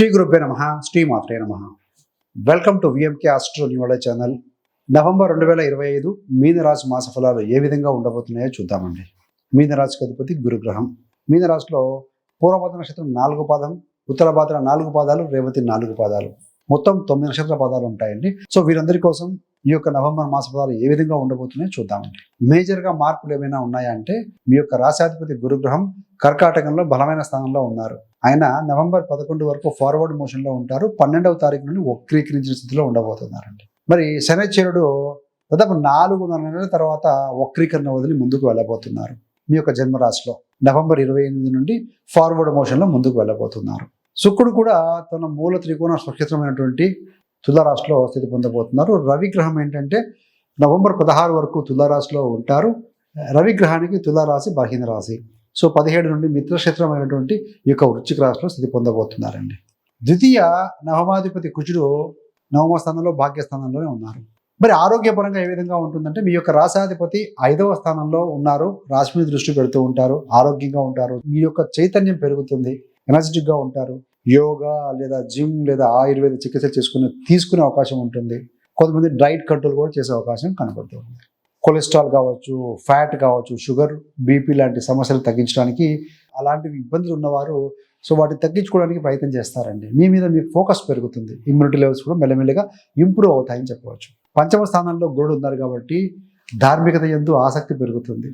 శ్రీ గురుభ్య నమ. శ్రీ మాత్రే నమ welcome to VMK astro news channel November రెండు వేల ఇరవై ఐదు మీనరాశి మాస ఫలాలు ఏ విధంగా ఉండబోతున్నాయో చూద్దామండి. మీనరాశికి అధిపతి గురుగ్రహం. మీనరాశిలో పూర్వపాద నక్షత్రం నాలుగు పాదం ఉత్తర భాద్ర నాలుగు పాదాలు రేవతి నాలుగు పాదాలు. మొత్తం తొమ్మిది నక్షత్ర పాదాలు ఉంటాయండి. సో వీరందరి కోసం ఈ యొక్క నవంబర్ మాస ఫలాలు ఏ విధంగా ఉండబోతున్నాయో చూద్దామండి. మేజర్గా మార్పులు ఏమైనా ఉన్నాయా అంటే మీ యొక్క రాశాధిపతి గురుగ్రహం కర్కాటకంలో బలమైన స్థానంలో ఉన్నారు. ఆయన నవంబర్ పదకొండు వరకు ఫార్వర్డ్ మోషన్లో ఉంటారు. పన్నెండవ తారీఖు నుండి వక్రీకరించిన స్థితిలో ఉండబోతున్నారండి. మరి శనిచరుడు దాదాపు నాలుగున్నర నెలల తర్వాత వక్రీకరణ వదిలి ముందుకు వెళ్ళబోతున్నారు. మీ యొక్క జన్మరాశిలో నవంబర్ ఇరవై ఎనిమిది నుండి ఫార్వర్డ్ మోషన్లో ముందుకు వెళ్ళబోతున్నారు. శుక్రుడు కూడా తన మూల త్రికోణ సుక్షేత్రమైనటువంటి తులారాశిలో స్థితి పొందబోతున్నారు. రవి గ్రహం ఏంటంటే నవంబర్ పదహారు వరకు తులారాశిలో ఉంటారు. రవిగ్రహానికి తులారాశి బలహీన రాశి. సో పదిహేడు నుండి మిత్రక్షేత్రమైనటువంటి ఈ యొక్క వృచ్చిక రాశిలో స్థితి పొందబోతున్నారండి. ద్వితీయ నవమాధిపతి కుజుడు నవమ స్థానంలో భాగ్యస్థానంలోనే ఉన్నారు. మరి ఆరోగ్యపరంగా ఏ విధంగా ఉంటుందంటే మీ యొక్క రాశాధిపతి ఐదవ స్థానంలో ఉన్నారు. రాశి మీద దృష్టి పెడుతూ ఉంటారు ఆరోగ్యంగా ఉంటారు మీ యొక్క చైతన్యం పెరుగుతుంది ఎనర్జెటిక్గా ఉంటారు యోగా లేదా జిమ్ లేదా ఆయుర్వేద చికిత్స చేసుకునే తీసుకునే అవకాశం ఉంటుంది. కొంతమంది డైట్ కంట్రోల్ కూడా చేసే అవకాశం కనబడుతుంది కొలెస్ట్రాల్ కావచ్చు ఫ్యాట్ కావచ్చు షుగర్ బీపీ లాంటి సమస్యలు తగ్గించడానికి అలాంటివి ఇబ్బందులు ఉన్నవారు సో వాటిని తగ్గించుకోవడానికి ప్రయత్నం చేస్తారండి. మీ మీద మీకు ఫోకస్ పెరుగుతుంది. ఇమ్యూనిటీ లెవెల్స్ కూడా మెల్లమెల్లగా ఇంప్రూవ్ అవుతాయని చెప్పవచ్చు. పంచమ స్థానంలో గురుడు ఉన్నారు కాబట్టి ధార్మికత ఎందు ఆసక్తి పెరుగుతుంది.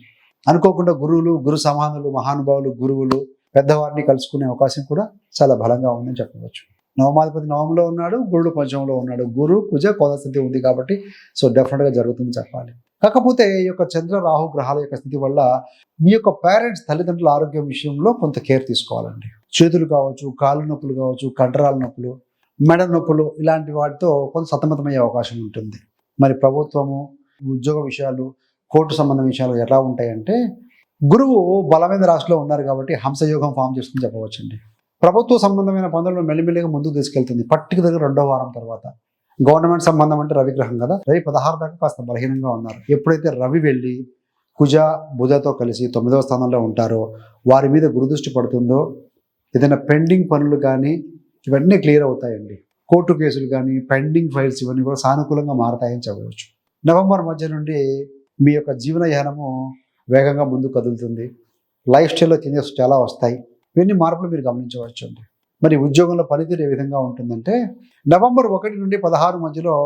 అనుకోకుండా గురువులు గురు సమానులు మహానుభావులు గురువులు పెద్దవారిని కలుసుకునే అవకాశం కూడా చాలా బలంగా ఉందని చెప్పవచ్చు. నవమాధిపతి నవంలో ఉన్నాడు గురుడు పంచమంలో ఉన్నాడు. గురు కుజ కోదస్థితి ఉంది కాబట్టి సో డెఫినెట్గా జరుగుతుంది చెప్పాలి. కాకపోతే ఈ యొక్క చంద్ర రాహు గ్రహాల యొక్క స్థితి వల్ల మీ యొక్క పేరెంట్స్ తల్లిదండ్రుల ఆరోగ్యం విషయంలో కొంత కేర్ తీసుకోవాలండి. చేతులు కావచ్చు కాళ్ళు నొప్పులు కావచ్చు కండరాల నొప్పులు మెడ నొప్పులు ఇలాంటి వాటితో కొంత సతమతమయ్యే అవకాశం ఉంటుంది. మరి ప్రభుత్వము ఉద్యోగ విషయాలు కోర్టు సంబంధ విషయాలు ఎలా ఉంటాయంటే గురువు బలమైన రాశిలో ఉన్నారు కాబట్టి హంసయోగం ఫామ్ చేస్తుందని చెప్పవచ్చండి. ప్రభుత్వ సంబంధమైన పనులను మెల్లిమెల్లిగా ముందుకు తీసుకెళ్తుంది. పర్టికులర్గా రెండో వారం తర్వాత. గవర్నమెంట్ సంబంధం అంటే రవిగ్రహం కదా? రవి పదహారు దాకా కాస్త బలహీనంగా ఉన్నారు. ఎప్పుడైతే రవి వెళ్ళి కుజ బుధతో కలిసి తొమ్మిదవ స్థానంలో ఉంటారో వారి మీద గురుదృష్టి పడుతుందో ఏదైనా పెండింగ్ పనులు కానీ ఇవన్నీ క్లియర్ అవుతాయండి. కోర్టు కేసులు కానీ పెండింగ్ ఫైల్స్ ఇవన్నీ కూడా సానుకూలంగా మారతాయని చెప్పవచ్చు. నవంబర్ మధ్య నుండి మీ యొక్క జీవనయానము వేగంగా ముందుకు కదులుతుంది. లైఫ్ స్టైల్లో చేంజెస్ చాలా వస్తాయి. ఇవన్నీ మార్పులు మీరు గమనించవచ్చు అండి మరి ఉద్యోగంలో పనితీరు ఏ విధంగా ఉంటుందంటే నవంబర్ ఒకటి నుండి పదహారు మధ్యలో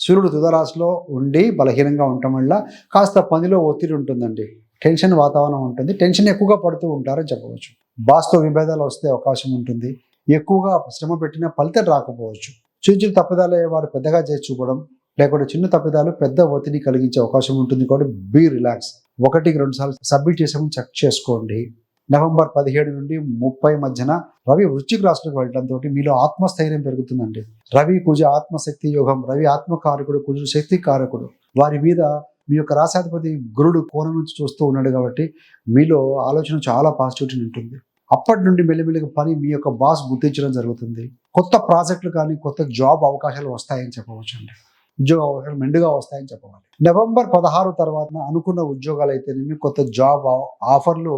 సూర్యుడు తుదరాశిలో ఉండి బలహీనంగా ఉండటం వల్ల కాస్త పనిలో ఒత్తిడి ఉంటుందండి. టెన్షన్ వాతావరణం ఉంటుంది. టెన్షన్ ఎక్కువగా పడుతూ ఉంటారని చెప్పవచ్చు. బాస్తో విభేదాలు వస్తే అవకాశం ఉంటుంది. ఎక్కువగా శ్రమ పెట్టిన ఫలితం రాకపోవచ్చు. చిన్న చిన్న తప్పిదాలు వారు పెద్దగా చేసి చూపడం లేకుంటే చిన్న తప్పిదాలు పెద్ద ఒత్తిడి కలిగించే అవకాశం ఉంటుంది కాబట్టి బీ రిలాక్స్ ఒకటికి రెండు సార్లు సబ్మిట్ చేసామని చెక్ చేసుకోండి. నవంబర్ పదిహేడు నుండి ముప్పై మధ్యన రవి వృశ్చిక రాశిలోకి వెళ్ళడంతో మీలో ఆత్మస్థైర్యం పెరుగుతుందండి. రవి కుజ ఆత్మశక్తి యోగం రవి ఆత్మకారకుడు కుజుడు శక్తి కారకుడు. వారి మీద మీ యొక్క రాశాధిపతి గురుడు కోణం నుంచి చూస్తూ ఉన్నాడు కాబట్టి మీలో ఆలోచన చాలా పాజిటివిటీ ఉంటుంది. అప్పటి నుండి మెల్లిమెల్లిగా పని మీ యొక్క బాస్ గుర్తించడం జరుగుతుంది. కొత్త ప్రాజెక్టులు కానీ కొత్త జాబ్ అవకాశాలు వస్తాయని చెప్పవచ్చు అండి ఉద్యోగ అవకాశాలు మెండుగా వస్తాయని చెప్పవాలి. నవంబర్ పదహారు తర్వాత అనుకున్న ఉద్యోగాలు అయితేనేమి కొత్త జాబ్ ఆఫర్లు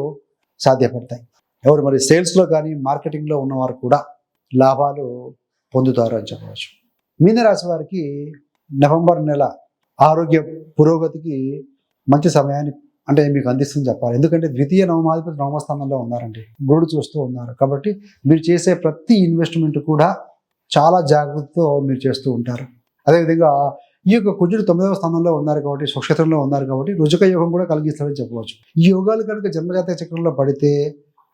సాధ్యపడతాయి. ఎవరు మరి సేల్స్లో కానీ మార్కెటింగ్లో ఉన్నవారు కూడా లాభాలు పొందుతారు అని చెప్పవచ్చు. మీనరాశి వారికి నవంబర్ నెల ఆరోగ్య పురోగతికి మంచి సమయాన్ని అంటే మీకు అందిస్తుంది చెప్పాలి. ఎందుకంటే ద్వితీయ నవమాధిపతి నవమస్థానంలో ఉన్నారండి. గురుడు చూస్తూ ఉన్నారు. కాబట్టి మీరు చేసే ప్రతి ఇన్వెస్ట్మెంట్ కూడా చాలా జాగ్రత్తతో మీరు చేస్తూ ఉంటారు. అదేవిధంగా ఈ యొక్క కుజుడు తొమ్మిదవ స్థానంలో ఉన్నారు కాబట్టి సుక్షేత్రంలో ఉన్నారు కాబట్టి రుజుక యోగం కూడా కలిగిస్తారని చెప్పవచ్చు. ఈ యోగాలు కనుక జన్మజాత చక్రంలో పడితే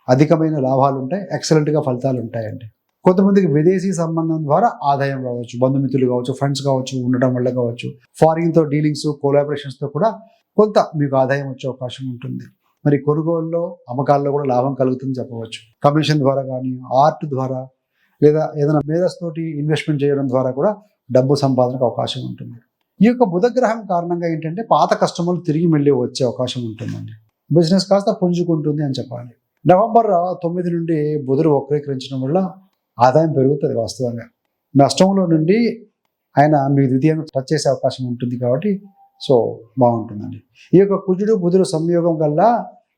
అధికమైన లాభాలు ఉంటాయి ఎక్సలెంట్గా ఫలితాలు ఉంటాయండి. కొంతమందికి విదేశీ సంబంధం ద్వారా ఆదాయం కావచ్చు బంధుమిత్రులు కావచ్చు ఫ్రెండ్స్ కావచ్చు ఉండడం వల్ల కావచ్చు. ఫారిన్తో డీలింగ్స్ కోలాబరేషన్స్తో కూడా కొంత మీకు ఆదాయం వచ్చే అవకాశం ఉంటుంది. మరి కొనుగోలులో అమ్మకాల్లో కూడా లాభం కలుగుతుంది చెప్పవచ్చు. కమిషన్ ద్వారా కానీ ఆర్ట్ ద్వారా లేదా ఏదైనా మేధస్తోటి ఇన్వెస్ట్మెంట్ చేయడం ద్వారా కూడా డబ్బు సంపాదనకు అవకాశం ఉంటుంది. ఈ యొక్క బుధగ్రహం కారణంగా ఏంటంటే పాత కస్టమర్లు తిరిగి మళ్ళీ వచ్చే అవకాశం ఉంటుందండి. బిజినెస్ కాస్త పుంజుకుంటుంది అని చెప్పాలి. నవంబర్ తొమ్మిది నుండి బుధుడు వక్రీకరించడం వల్ల ఆదాయం పెరుగుతుంది వాస్తవంగా. నష్టంలో నుండి ఆయన మీ ద్వితీయంగా టచ్ చేసే అవకాశం ఉంటుంది కాబట్టి సో బాగుంటుందండి. ఈ యొక్క కుజుడు బుధుడు సంయోగం వల్ల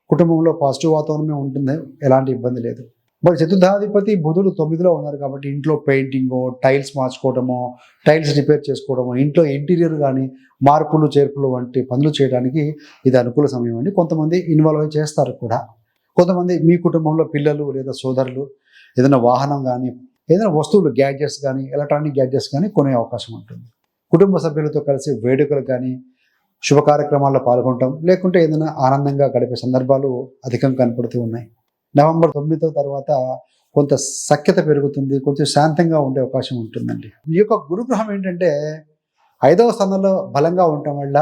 కుటుంబంలో పాజిటివ్ వాతావరణమే ఉంటుంది. ఎలాంటి ఇబ్బంది లేదు. మరి చతుర్థాధిపతి బుధుడు తొమ్మిదిలో ఉన్నారు కాబట్టి ఇంట్లో పెయింటింగో టైల్స్ మార్చుకోవడమో టైల్స్ రిపేర్ చేసుకోవడమో ఇంట్లో ఇంటీరియర్ కానీ మార్పులు చేర్పులు వంటి పనులు చేయడానికి ఇది అనుకూల సమయం అండి. కొంతమంది ఇన్వాల్వ్ అయి చేస్తారు కూడా. కొంతమంది మీ కుటుంబంలో పిల్లలు లేదా సోదరులు ఏదైనా వాహనం కానీ ఏదైనా వస్తువులు గ్యాడ్జెట్స్ కానీ ఎలక్ట్రానిక్ గ్యాడ్జెట్స్ కానీ కొనే అవకాశం ఉంటుంది. కుటుంబ సభ్యులతో కలిసి వేడుకలు కానీ శుభ కార్యక్రమాల్లో పాల్గొనటం లేకుంటే ఏదైనా ఆనందంగా గడిపే సందర్భాలు అధికంగా కనపడుతూ ఉన్నాయి. నవంబర్ తొమ్మిదో తర్వాత కొంత సఖ్యత పెరుగుతుంది కొంచెం శాంతంగా ఉండే అవకాశం ఉంటుందండి. ఈ యొక్క గురుగ్రహం ఏంటంటే ఐదవ స్థానంలో బలంగా ఉండటం వల్ల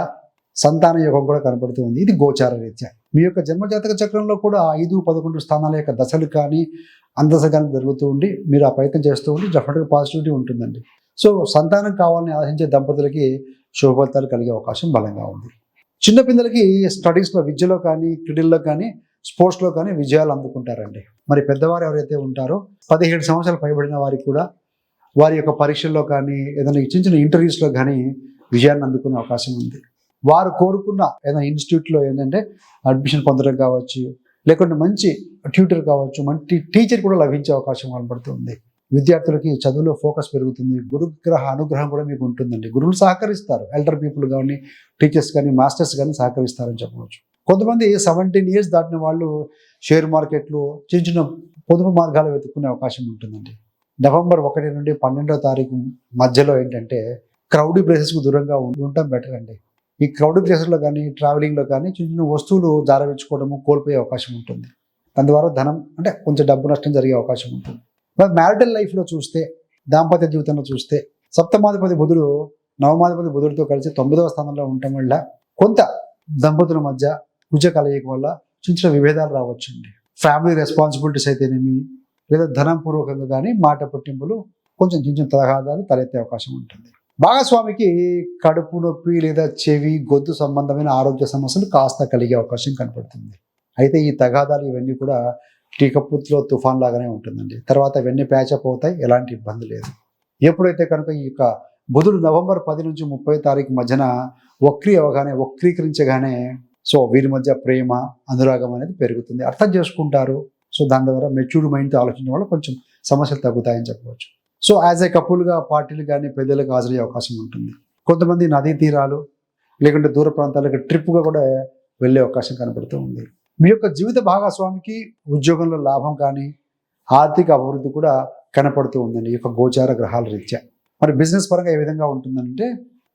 సంతాన యోగం కూడా కనబడుతుంది ఇది గోచార రీత్యా. మీ యొక్క జన్మజాతక చక్రంలో కూడా ఐదు పదకొండు స్థానాల యొక్క దశలు కానీ అందశ కానీ జరుగుతూ ఉండి మీరు ఆ ప్రయత్నం చేస్తూ ఉండి డెఫినెట్గా పాజిటివిటీ ఉంటుందండి. సో సంతానం కావాలని ఆశించే దంపతులకి శుభ ఫలితాలు కలిగే అవకాశం బలంగా ఉంది. చిన్నపిల్లలకి స్టడీస్లో విద్యలో కానీ క్రీడల్లో కానీ స్పోర్ట్స్లో కానీ విజయాలు అందుకుంటారండి. మరి పెద్దవారు ఎవరైతే ఉంటారో పదిహేడు సంవత్సరాలు పైబడిన వారికి కూడా వారి యొక్క పరీక్షల్లో కానీ ఏదైనా చిన్న చిన్న ఇంటర్వ్యూస్లో కానీ విజయాన్ని అందుకునే అవకాశం ఉంది. వారు కోరుకున్న ఏదైనా ఇన్స్టిట్యూట్లో ఏంటంటే అడ్మిషన్ పొందడం కావచ్చు లేకుంటే మంచి ట్యూటర్ కావచ్చు మంచి టీచర్ కూడా లభించే అవకాశం కనబడుతుంది. విద్యార్థులకి చదువులో ఫోకస్ పెరుగుతుంది. గురుగ్రహ అనుగ్రహం కూడా మీకు ఉంటుందండి. గురువులు సహకరిస్తారు. ఎల్డర్ పీపుల్ కానీ టీచర్స్ కానీ మాస్టర్స్ కానీ సహకరిస్తారని చెప్పవచ్చు. కొంతమంది సెవెంటీన్ ఇయర్స్ దాటిన వాళ్ళు షేర్ మార్కెట్లు చిన్న చిన్న పొదుపు మార్గాలు వెతుక్కునే అవకాశం ఉంటుందండి. నవంబర్ ఒకటి నుండి పన్నెండవ తారీఖు మధ్యలో ఏంటంటే క్రౌడీ ప్లేసెస్కు దూరంగా ఉండటం బెటర్ అండి. ఈ క్రౌడీ ప్లేసెస్లో కానీ ట్రావెలింగ్లో కానీ చిన్న చిన్న వస్తువులు జారవించుకోవడము కోల్పోయే అవకాశం ఉంటుంది. దాని ద్వారా ధనం అంటే కొంచెం డబ్బు నష్టం జరిగే అవకాశం ఉంటుంది. మరి మ్యారిటల్ లైఫ్లో చూస్తే దాంపత్య జీవితంలో చూస్తే సప్తమాధిపతి బుధుడు నవమాధిపతి బుధుడితో కలిసి తొమ్మిదవ స్థానంలో ఉండటం వల్ల కొంత దంపతుల మధ్య కుజ కలయిక వల్ల చిన్న చిన్న విభేదాలు రావచ్చండి. ఫ్యామిలీ రెస్పాన్సిబిలిటీస్ అయితేనేమి లేదా ధనం పూర్వకంగా కానీ మాట పుట్టింపులు కొంచెం చిన్న చిన్న తగాదాలు తలెత్తే అవకాశం ఉంటుంది. భాగస్వామికి కడుపు నొప్పి లేదా చెవి గొంతు సంబంధమైన ఆరోగ్య సమస్యలు కాస్త కలిగే అవకాశం కనపడుతుంది. అయితే ఈ తగాదాలు ఇవన్నీ కూడా టీకపుత్లో తుఫాన్ లాగానే ఉంటుందండి. తర్వాత ఇవన్నీ ప్యాచప్ అవుతాయి ఎలాంటి ఇబ్బంది లేదు. ఎప్పుడైతే కనుక ఈ యొక్క బుధుడు నవంబర్ పది నుంచి ముప్పై తారీఖు మధ్యన వక్రీ అవగానే వక్రీకరించగానే సో వీరి మధ్య ప్రేమ అనురాగం అనేది పెరుగుతుంది. అర్థం చేసుకుంటారు. సో దాని ద్వారా మెచ్యూర్డ్ మైండ్తో ఆలోచించడం వల్ల కొంచెం సమస్యలు తగ్గుతాయని చెప్పవచ్చు. సో యాజ్ ఏ కపుల్గా పార్టీలు కానీ పెద్దలకు హాజరయ్యే అవకాశం ఉంటుంది. కొంతమంది నదీ తీరాలు లేకుంటే దూర ప్రాంతాలకు ట్రిప్గా కూడా వెళ్ళే అవకాశం కనబడుతూ ఉంది. మీ యొక్క జీవిత భాగస్వామికి ఉద్యోగంలో లాభం కానీ ఆర్థిక అభివృద్ధి కూడా కనపడుతూ ఉందండి ఈ యొక్క గోచార గ్రహాల రీత్యా. మరి బిజినెస్ పరంగా ఏ విధంగా ఉంటుందంటే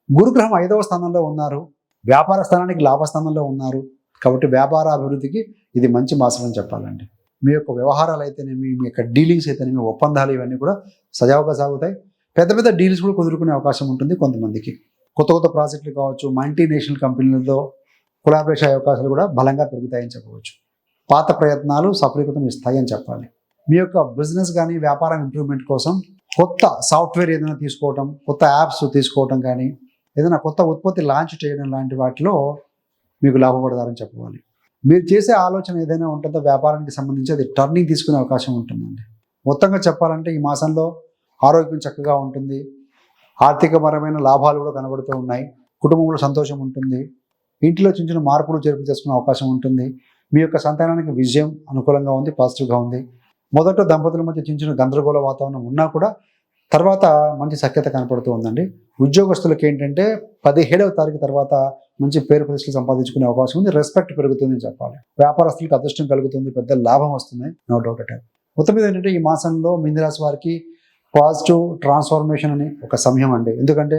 గురుగ్రహం ఐదవ స్థానంలో ఉన్నారు. వ్యాపార స్థానానికి లాభస్థానంలో ఉన్నారు. కాబట్టి వ్యాపార అభివృద్ధికి ఇది మంచి మాసం అని చెప్పాలండి. మీ యొక్క వ్యవహారాలు అయితేనేమి మీ యొక్క డీలింగ్స్ అయితేనేమి ఒప్పందాలు ఇవన్నీ కూడా సజావుగా సాగుతాయి. పెద్ద పెద్ద డీల్స్ కూడా కుదురుకునే అవకాశం ఉంటుంది కొంతమందికి. కొత్త కొత్త ప్రాజెక్టులు కావచ్చు మల్టీనేషనల్ కంపెనీలతో కొలాబరేషన్ అవకాశాలు కూడా బలంగా పెరుగుతాయని చెప్పవచ్చు. పాత ప్రయత్నాలు సఫలీకృతం ఇస్తాయని చెప్పాలి. మీ యొక్క బిజినెస్ కానీ వ్యాపారం ఇంప్రూవ్మెంట్ కోసం కొత్త సాఫ్ట్వేర్ ఏదైనా తీసుకోవటం కొత్త యాప్స్ తీసుకోవటం కానీ ఏదైనా కొత్త ఉత్పత్తి లాంచ్ చేయడం లాంటి వాటిలో మీకు లాభపడతారని చెప్పవాలి. మీరు చేసే ఆలోచన ఏదైనా ఉంటుందో? వ్యాపారానికి సంబంధించి అది టర్నింగ్ తీసుకునే అవకాశం ఉంటుందండి. మొత్తంగా చెప్పాలంటే ఈ మాసంలో ఆరోగ్యం చక్కగా ఉంటుంది. ఆర్థికపరమైన లాభాలు కూడా కనబడుతూ ఉన్నాయి. కుటుంబంలో సంతోషం ఉంటుంది. ఇంట్లో చిన్న చిన్న మార్పులు జరుపు చేసుకునే అవకాశం ఉంటుంది. మీ యొక్క సంతానానికి విజయం అనుకూలంగా ఉంది పాజిటివ్గా ఉంది. మొదట దంపతుల మధ్య చిన్న చిన్న గందరగోళ వాతావరణం ఉన్నా కూడా తర్వాత మంచి సఖ్యత కనపడుతూ ఉందండి. ఉద్యోగస్తులకి ఏంటంటే పదిహేడవ తారీఖు తర్వాత మంచి పేరు ప్రతిష్టలు సంపాదించుకునే అవకాశం ఉంది. రెస్పెక్ట్ పెరుగుతుంది చెప్పాలి. వ్యాపారస్తులకు అదృష్టం కలుగుతుంది. పెద్ద లాభం వస్తుంది. నో డౌట్ అట్ మొత్తం మీద ఏంటంటే ఈ మాసంలో మిందిరాశి వారికి పాజిటివ్ ట్రాన్స్ఫర్మేషన్ అని ఒక సమయం అండి. ఎందుకంటే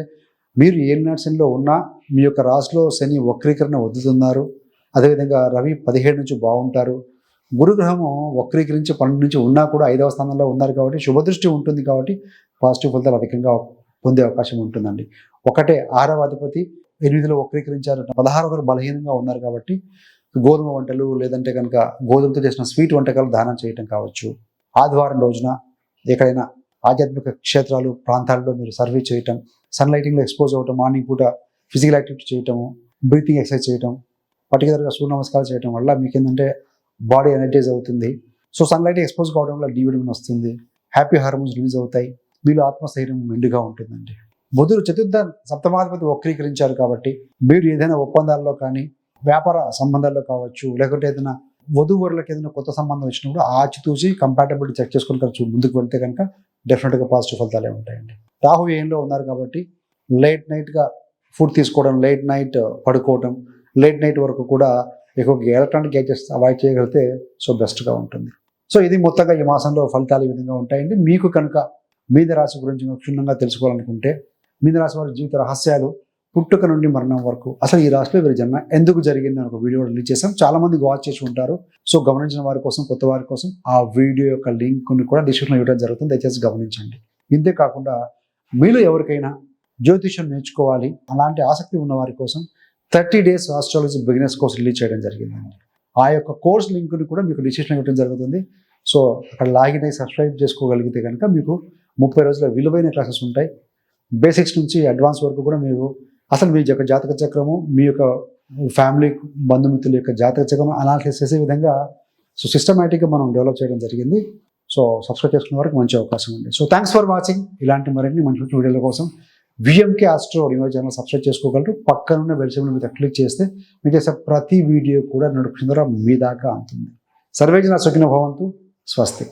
మీరు ఏ నర్సింగ్లో ఉన్నా మీ యొక్క రాశిలో శని వక్రీకరణ వద్దుతున్నారు అదేవిధంగా రవి పదిహేడు నుంచి బాగుంటారు. గురుగ్రహము వక్రీకరించి పన్నెండు నుంచి ఉన్నా కూడా ఐదవ స్థానంలో ఉన్నారు కాబట్టి శుభదృష్టి ఉంటుంది కాబట్టి పాజిటివ్ ఫలితాలు అధికంగా పొందే అవకాశం ఉంటుందండి. ఒకటే ఆరవ అధిపతి ఎనిమిదిలో వక్రీకరించారు. పదహారు ఒకరు బలహీనంగా ఉన్నారు కాబట్టి గోధుమ వంటలు లేదంటే కనుక గోధుమతో చేసిన స్వీట్ వంటకాలు దానం చేయటం కావచ్చు. ఆదివారం రోజున ఎక్కడైనా ఆధ్యాత్మిక క్షేత్రాలు ప్రాంతాల్లో మీరు సర్వే చేయటం సన్ లైటింగ్లో ఎక్స్పోజ్ అవ్వటం మార్నింగ్ పూట ఫిజికల్ యాక్టివిటీ చేయటము బ్రీతింగ్ ఎక్సర్సైజ్ చేయటం పర్టికులర్గా సూర్య నమస్కారాలు చేయడం వల్ల మీకు ఏంటంటే బాడీ ఎనర్జైజ్ అవుతుంది. సో సన్లైట్ ఎక్స్పోజ్ కావడం వల్ల డి విటమిన్ వస్తుంది. హ్యాపీ హార్మోన్స్ రిలీజ్ అవుతాయి. వీళ్ళు ఆత్మస్థైర్యం మెండుగా ఉంటుందండి. బుధుడు చతుర్థ సప్తమాధిపతి వక్రీకరించారు కాబట్టి మీరు ఏదైనా ఒప్పందాల్లో కానీ వ్యాపార సంబంధాల్లో కావచ్చు లేకుంటే ఏదైనా వధువరులకు ఏదైనా కొత్త సంబంధం వచ్చినప్పుడు ఆచితూచి కంపాటబిలిటీ చెక్ చేసుకుని కనుక ముందుకు వెళ్తే కనుక డెఫినెట్గా పాజిటివ్ ఫలితాలే ఉంటాయండి. రాహు ఏంలో ఉన్నారు కాబట్టి లేట్ నైట్గా ఫుడ్ తీసుకోవడం లేట్ నైట్ పడుకోవడం లేట్ నైట్ వరకు కూడా ఎక్కువ ఎలక్ట్రానిక్ గ్యాజెట్స్ అవాయిడ్ చేయగలిగితే సో బెస్ట్గా ఉంటుంది. సో ఇది మొత్తంగా ఈ మాసంలో ఫలితాలు ఈ విధంగా ఉంటాయండి. మీకు కనుక మీద రాశి గురించి క్షుణ్ణంగా తెలుసుకోవాలనుకుంటే మీన రాశి వారి జీవిత రహస్యాలు పుట్టుక నుండి మరణం వరకు అసలు ఈ రాశిలో వీరి జన్మ ఎందుకు జరిగింది అని ఒక వీడియో రిలీజ్ చేసాం చాలా మంది వాచ్ చేసి ఉంటారు. సో గమనించిన వారి కోసం కొత్త వారి కోసం ఆ వీడియో యొక్క లింక్ని కూడా డిస్క్రిప్షన్లో ఇవ్వడం జరుగుతుంది. దయచేసి గమనించండి. ఇంతే కాకుండా మీలో ఎవరికైనా జ్యోతిష్యం నేర్చుకోవాలి అలాంటి ఆసక్తి ఉన్న వారి కోసం thirty days astrology beginners course release చేయడం జరిగిందండి. ఆ యొక్క కోర్స్ లింక్ని కూడా మీకు డిసిషన్ ఇవ్వడం జరుగుతుంది. సో అక్కడ లాగిన్ అయ్యి సబ్స్క్రైబ్ చేసుకోగలిగితే కనుక మీకు ముప్పై రోజుల విలువైన క్లాసెస్ ఉంటాయి. బేసిక్స్ నుంచి అడ్వాన్స్ వరకు కూడా మీరు అసలు మీ యొక్క జాతక చక్రము మీ యొక్క ఫ్యామిలీ బంధుమిత్రుల యొక్క జాతక చక్రం అనాలిసిస్ చేసే విధంగా సో సిస్టమేటిక్గా మనం డెవలప్ చేయడం జరిగింది. సో సబ్స్క్రైబ్ చేసుకునే వరకు మంచి అవకాశం ఉంది. సో థ్యాంక్స్ ఫర్ వాచింగ్ ఇలాంటి మరిన్ని మంచి మంచి వీడియోల కోసం VMK astro news channel subscribe చేసుకోగలరు. పక్కనున్న బెల్ సింబల్ మీద క్లిక్ చేస్తే మీకు చేసే ప్రతి వీడియో కూడా నోటిఫికేషన్ ద్వారా మీ దాకా అందుతుంది సర్వేజన సుఖిన భవంతు. స్వస్తి.